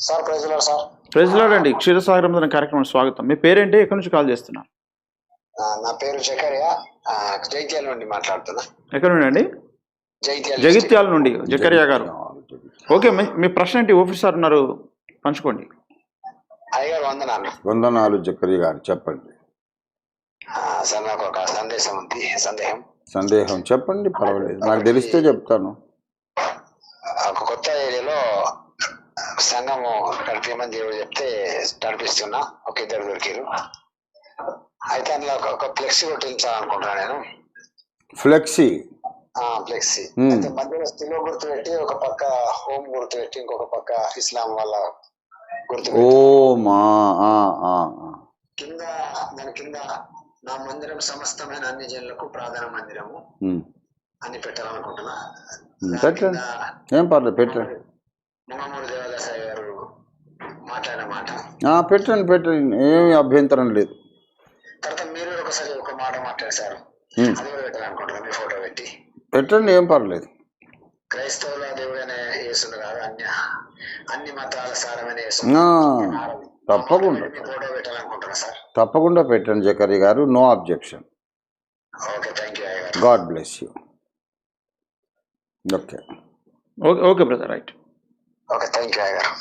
Sir ప్రైజ్లాడు sir. ప్రజలాడు అండి క్షీరసాగరం కార్యక్రమం స్వాగతం. మీ పేరేంటి? ఎక్కడి నుంచి కాల్ చేస్తున్నారు? నా పేరు జకరియా. జైత్యాల నుండి మాట్లాడుతున్నా. ఎక్కడ నుండి అండి? జైత్యాల జగిత్యాల నుండి జకరియా గారు. ఓకే మీ- మీ ప్రశ్న ఏంటి? ఓఫీస్ సార్ ఉన్నారు పంచుకోండి. అయ్యగారు వందనాలు. వందనాలు జక్కరి గారు చెప్పండి. సార్ నాకు ఒక సందేశం ఉంది సందేహం. సందేహం చెప్పండి పర్వాలేదు. నాకు తెలిస్తే చెప్తాను. ఒక కొత్త ఏరియాలో సంఘము నడిపేమని దేవుడు చెప్తే నడిపిస్తున్నా ఒక ఇద్దరు దొరికారు అయితే అందులో ఒక- ఫ్లెక్సీ కొట్టించాలనుకుంటున్నా నేను ఫ్లెక్సీ ఆ ఫ్లెక్సీ. అయితే మధ్యలో స్థిలో గుర్తు పెట్టి ఒక పక్క హోమ్ గుర్తు పెట్టి ఇంకొక పక్క ఇస్లాం వాళ్ళ గుర్తు. కింద దాని కింద నా మందిరం సమస్తమైన అన్ని జనులకు ప్రార్థన మందిరము. అని పెట్టాలనుకుంటున్నా పెట్టండి ఏం పర్లేదు పెట్టండి గారు మాట్లాడిన మాట. పెట్టండి పెట్టండి. ఏమి అభ్యంతరం లేదు. తర్వాత మీరు కూడా ఒకసారి ఒక మాట మాట్లాడారు ఉమ్. అది కూడా పెట్టాలనుకుంటున్నా మీ ఫోటో పెట్టి. పెట్టండి ఏం పర్లేదు. క్రైస్తవుల దేవుడైన యేసును కాదు అన్య అన్ని మతాల సారమైన యేసు. ఆ, తప్పకుండా. Photo sir. తప్పకుండా పెట్టండి జకరి గారు. No objection. Okay thank you అయ్య గారు God bless you. Okay. Okay okay brother right. Okay thank you అయ్య గారు